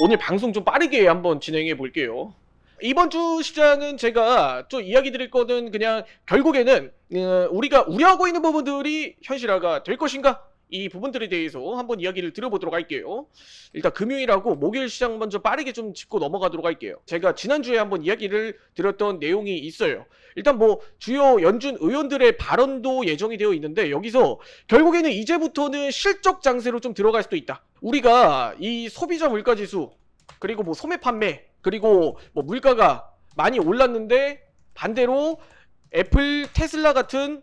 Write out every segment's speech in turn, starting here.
오늘 방송 좀 빠르게 한번 진행해 볼게요. 이번 주 시장은 제가 좀 이야기 드릴 거는 그냥 결국에는 어, 우리가 우려하고 있는 부분들이 현실화가 될 것인가? 이 부분들에 대해서 한번 이야기를 들어보도록 할게요. 일단 금요일하고 목요일 시장 먼저 빠르게 좀 짚고 넘어가도록 할게요. 제가 지난주에 한번 이야기를 드렸던 내용이 있어요. 일단 뭐 주요 연준 의원들의 발언도 예정이 되어 있는데 여기서 결국에는 이제부터는 실적 장세로 좀 들어갈 수도 있다. 우리가 이 소비자 물가 지수 그리고 뭐 소매 판매 그리고 뭐 물가가 많이 올랐는데 반대로 애플, 테슬라 같은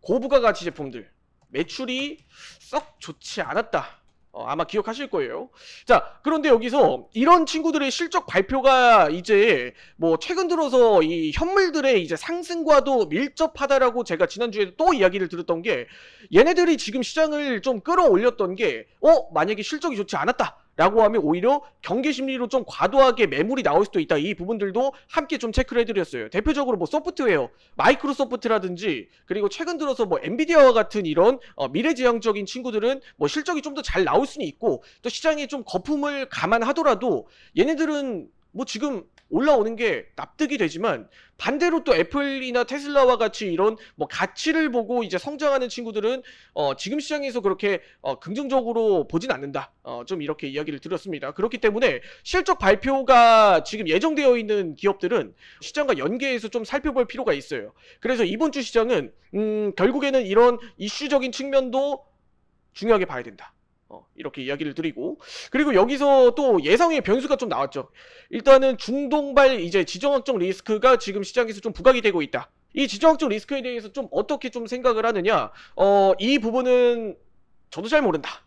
고부가 가치 제품들 매출이 썩 좋지 않았다. 어, 아마 기억하실 거예요. 자, 그런데 여기서 이런 친구들의 실적 발표가 이제 뭐 최근 들어서 이 현물들의 이제 상승과도 밀접하다라고 제가 지난주에 또 이야기를 들었던 게 얘네들이 지금 시장을 좀 끌어올렸던 게 어, 만약에 실적이 좋지 않았다. 라고 하면 오히려 경계 심리로 좀 과도하게 매물이 나올 수도 있다. 이 부분들도 함께 좀 체크를 해드렸어요. 대표적으로 뭐 소프트웨어, 마이크로소프트라든지 그리고 최근 들어서 뭐 엔비디아와 같은 이런 어, 미래지향적인 친구들은 뭐 실적이 좀 더 잘 나올 수는 있고 또 시장에 좀 거품을 감안하더라도 얘네들은 뭐 지금 올라오는 게 납득이 되지만 반대로 또 애플이나 테슬라와 같이 이런 뭐 가치를 보고 이제 성장하는 친구들은 어 지금 시장에서 그렇게 어 긍정적으로 보진 않는다. 어 좀 이렇게 이야기를 드렸습니다. 그렇기 때문에 실적 발표가 지금 예정되어 있는 기업들은 시장과 연계해서 좀 살펴볼 필요가 있어요. 그래서 이번 주 시장은 음 결국에는 이런 이슈적인 측면도 중요하게 봐야 된다. 어, 이렇게 이야기를 드리고 그리고 여기서 또 예상외의 변수가 좀 나왔죠. 일단은 중동발 이제 지정학적 리스크가 지금 시장에서 좀 부각이 되고 있다. 이 지정학적 리스크에 대해서 좀 어떻게 좀 생각을 하느냐? 어, 이 부분은 저도 잘 모른다.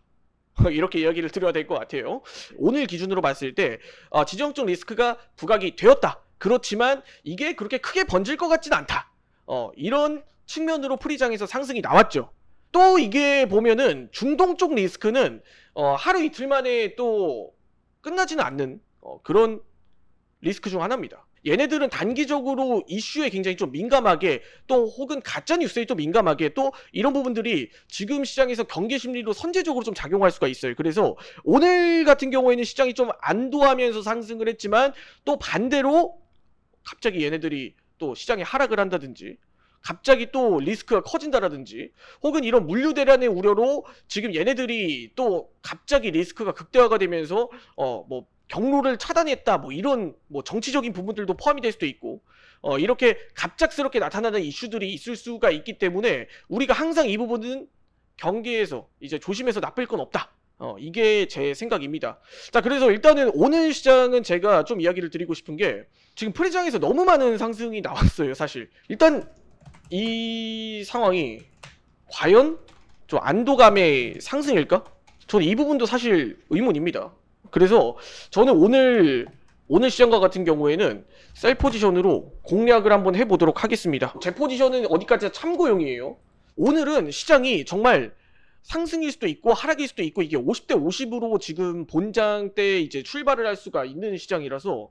이렇게 이야기를 드려야 될 것 같아요. 오늘 기준으로 봤을 때 어, 지정학적 리스크가 부각이 되었다. 그렇지만 이게 그렇게 크게 번질 것 같진 않다. 어, 이런 측면으로 프리장에서 상승이 나왔죠. 또 이게 보면은 중동 쪽 리스크는 어, 하루 이틀 만에 또 끝나지는 않는 어, 그런 리스크 중 하나입니다. 얘네들은 단기적으로 이슈에 굉장히 좀 민감하게 또 혹은 가짜 뉴스에 또 민감하게 또 이런 부분들이 지금 시장에서 경계 심리로 선제적으로 좀 작용할 수가 있어요. 그래서 오늘 같은 경우에는 시장이 좀 안도하면서 상승을 했지만 또 반대로 갑자기 얘네들이 또 시장에 하락을 한다든지 갑자기 또 리스크가 커진다라든지 혹은 이런 물류 대란의 우려로 지금 얘네들이 또 갑자기 리스크가 극대화가 되면서 어 뭐 경로를 차단했다 뭐 이런 뭐 정치적인 부분들도 포함이 될 수도 있고 어 이렇게 갑작스럽게 나타나는 이슈들이 있을 수가 있기 때문에 우리가 항상 이 부분은 경계에서 이제 조심해서 나쁠 건 없다. 어, 이게 제 생각입니다. 자, 그래서 일단은 오늘 시장은 제가 좀 이야기를 드리고 싶은 게 지금 프리장에서 너무 많은 상승이 나왔어요, 사실. 일단 이 상황이 과연 좀 안도감의 상승일까? 저는 이 부분도 사실 의문입니다. 그래서 저는 오늘 오늘 시장과 같은 경우에는 셀 포지션으로 공략을 한번 해보도록 하겠습니다. 제 포지션은 어디까지 참고용이에요. 오늘은 시장이 정말 상승일 수도 있고 하락일 수도 있고 이게 50대 50으로 지금 본장 때 이제 출발을 할 수가 있는 시장이라서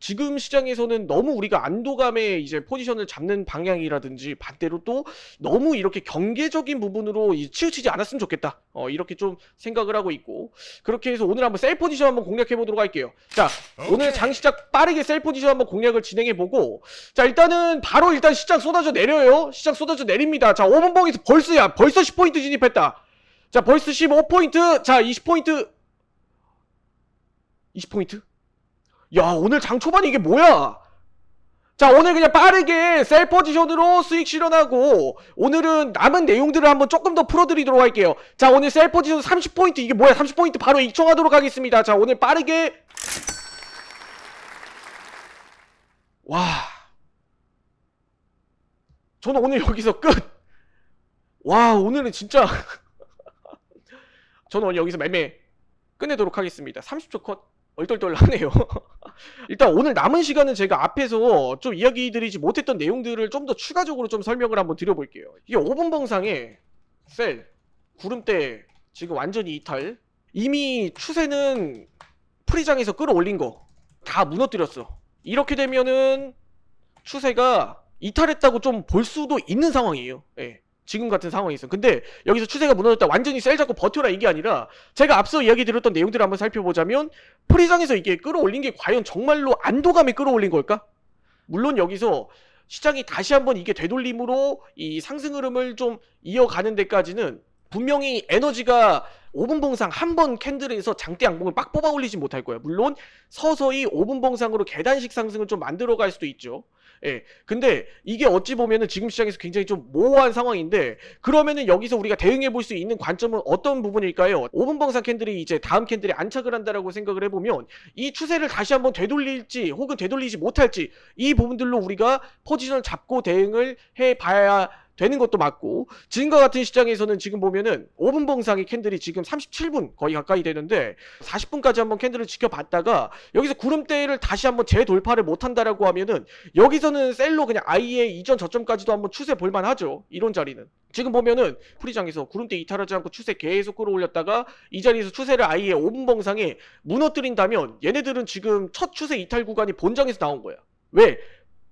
지금 시장에서는 너무 우리가 안도감에 이제 포지션을 잡는 방향이라든지 반대로 또 너무 이렇게 경계적인 부분으로 이 치우치지 않았으면 좋겠다. 어, 이렇게 좀 생각을 하고 있고 그렇게 해서 오늘 한번 셀 포지션 한번 공략해 보도록 할게요. 자, 오늘 장 시작 빠르게 셀 포지션 한번 공략을 진행해 보고 자, 일단은 바로 일단 시장 쏟아져 내려요. 시장 쏟아져 내립니다. 자, 5분 봉에서 벌써야 벌써 10포인트 진입했다. 자, 벌써 15포인트. 자, 20포인트. 20포인트? 야, 오늘 장 초반에 이게 뭐야? 자, 오늘 그냥 빠르게 셀 포지션으로 수익 실현하고 오늘은 남은 내용들을 한번 조금 더 풀어드리도록 할게요. 자, 오늘 셀 포지션 30포인트 이게 뭐야? 30포인트 바로 입청하도록 하겠습니다. 자, 오늘 빠르게 와. 저는 오늘 여기서 끝. 와, 오늘은 진짜 저는 오늘 여기서 매매 끝내도록 하겠습니다. 30초 컷 얼떨떨하네요. 일단 오늘 남은 시간은 제가 앞에서 좀 이야기 드리지 못했던 내용들을 좀 더 추가적으로 좀 설명을 한번 드려볼게요. 이게 5분 방상에 셀, 구름대 지금 완전히 이탈. 이미 추세는 프리장에서 끌어올린 거 다 무너뜨렸어. 이렇게 되면은 추세가 이탈했다고 좀 볼 수도 있는 상황이에요. 예. 지금 같은 상황에서. 근데 여기서 추세가 무너졌다. 완전히 셀 잡고 버텨라 이게 아니라 제가 앞서 이야기 드렸던 내용들을 한번 살펴보자면 프리장에서 이게 끌어올린 게 과연 정말로 안도감에 끌어올린 걸까? 물론 여기서 시장이 다시 한번 이게 되돌림으로 이 상승 흐름을 좀 이어가는 데까지는 분명히 에너지가 5분 봉상 한 번 캔들에서 장대 양봉을 빡 뽑아 올리지 못할 거예요. 물론 서서히 5분 봉상으로 계단식 상승을 좀 만들어 갈 수도 있죠. 예. 근데 이게 어찌 보면은 지금 시장에서 굉장히 좀 모호한 상황인데 그러면은 여기서 우리가 대응해 볼 수 있는 관점은 어떤 부분일까요? 5분 봉상 캔들이 이제 다음 캔들에 안착을 한다라고 생각을 해보면 이 추세를 다시 한번 되돌릴지 혹은 되돌리지 못할지 이 부분들로 우리가 포지션을 잡고 대응을 해 봐야 되는 것도 맞고 지금과 같은 시장에서는 지금 보면은 5분 봉상의 캔들이 지금 37분 거의 가까이 되는데 40분까지 한번 캔들을 지켜봤다가 여기서 구름대를 다시 한번 재돌파를 못한다라고 하면은 여기서는 셀로 그냥 아예 이전 저점까지도 한번 추세 볼만하죠 이런 자리는 지금 보면은 프리장에서 구름대 이탈하지 않고 추세 계속 끌어올렸다가 이 자리에서 추세를 아예 5분 봉상에 무너뜨린다면 얘네들은 지금 첫 추세 이탈 구간이 본장에서 나온 거야 왜?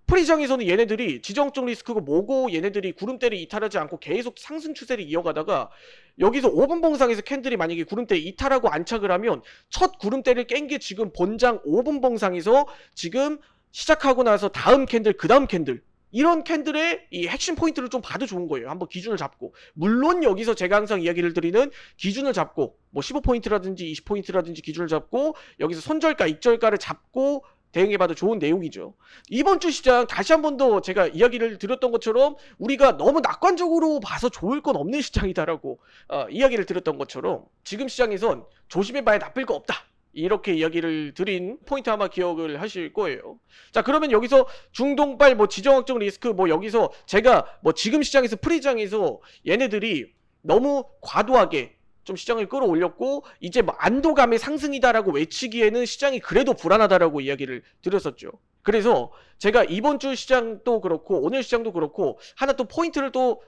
프리장에서는 얘네들이 지정적 리스크고 뭐고 얘네들이 구름대를 이탈하지 않고 계속 상승 추세를 이어가다가 여기서 5분 봉상에서 캔들이 만약에 구름대 이탈하고 안착을 하면 첫 구름대를 깬 게 지금 본장 5분 봉상에서 지금 시작하고 나서 다음 캔들 그 다음 캔들 이런 캔들의 이 핵심 포인트를 좀 봐도 좋은 거예요. 한번 기준을 잡고. 물론 여기서 제가 항상 이야기를 드리는 기준을 잡고 뭐 15포인트라든지 20포인트라든지 기준을 잡고 여기서 손절가, 익절가를 잡고 대응해봐도 좋은 내용이죠. 이번 주 시장 다시 한 번 더 제가 이야기를 드렸던 것처럼 우리가 너무 낙관적으로 봐서 좋을 건 없는 시장이다라고 어, 이야기를 드렸던 것처럼 지금 시장에선 조심해봐야 나쁠 거 없다. 이렇게 이야기를 드린 포인트 아마 기억을 하실 거예요. 자, 그러면 여기서 중동발 뭐 지정학적 리스크 뭐 여기서 제가 뭐 지금 시장에서 프리장에서 얘네들이 너무 과도하게 좀 시장을 끌어올렸고 이제 뭐 안도감의 상승이다라고 외치기에는 시장이 그래도 불안하다라고 이야기를 드렸었죠. 그래서 제가 이번 주 시장도 그렇고 오늘 시장도 그렇고 하나 또 포인트를 또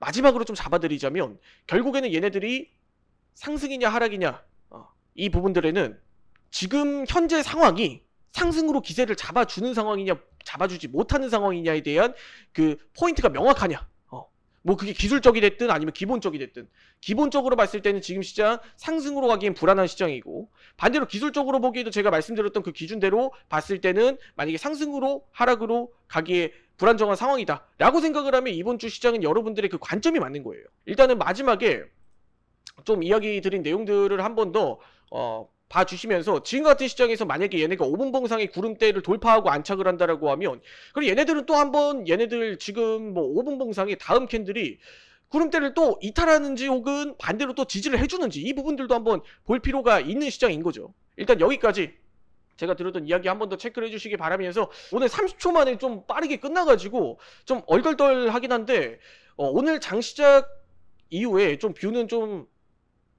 마지막으로 좀 잡아드리자면 결국에는 얘네들이 상승이냐 하락이냐 어, 이 부분들에는 지금 현재 상황이 상승으로 기세를 잡아주는 상황이냐 잡아주지 못하는 상황이냐에 대한 그 포인트가 명확하냐 어, 뭐 그게 기술적이 됐든 아니면 기본적이 됐든. 기본적으로 봤을 때는 지금 시장 상승으로 가기엔 불안한 시장이고 반대로 기술적으로 보기에도 제가 말씀드렸던 그 기준대로 봤을 때는 만약에 상승으로 하락으로 가기에 불안정한 상황이다 라고 생각을 하면 이번 주 시장은 여러분들의 그 관점이 맞는 거예요. 일단은 마지막에 좀 이야기 드린 내용들을 한 번더 어, 봐주시면서 지금 같은 시장에서 만약에 얘네가 5분 봉상의 구름대를 돌파하고 안착을 한다라고 하면 그리고 얘네들은 또 한번 얘네들 지금 뭐 5분 봉상의 다음 캔들이 구름대를 또 이탈하는지 혹은 반대로 또 지지를 해주는지 이 부분들도 한번 볼 필요가 있는 시장인 거죠. 일단 여기까지 제가 들었던 이야기 한 번 더 체크를 해주시기 바라면서 오늘 30초 만에 좀 빠르게 끝나가지고 좀 얼떨떨하긴 한데 어, 오늘 장 시작 이후에 좀 뷰는 좀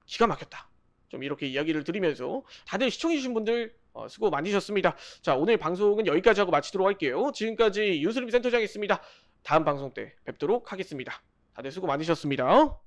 기가 막혔다. 좀 이렇게 이야기를 드리면서 다들 시청해주신 분들 어, 수고 많으셨습니다. 자 오늘 방송은 여기까지 하고 마치도록 할게요. 지금까지 유스림 센터장이었습니다. 다음 방송 때 뵙도록 하겠습니다. 다들 수고 많으셨습니다.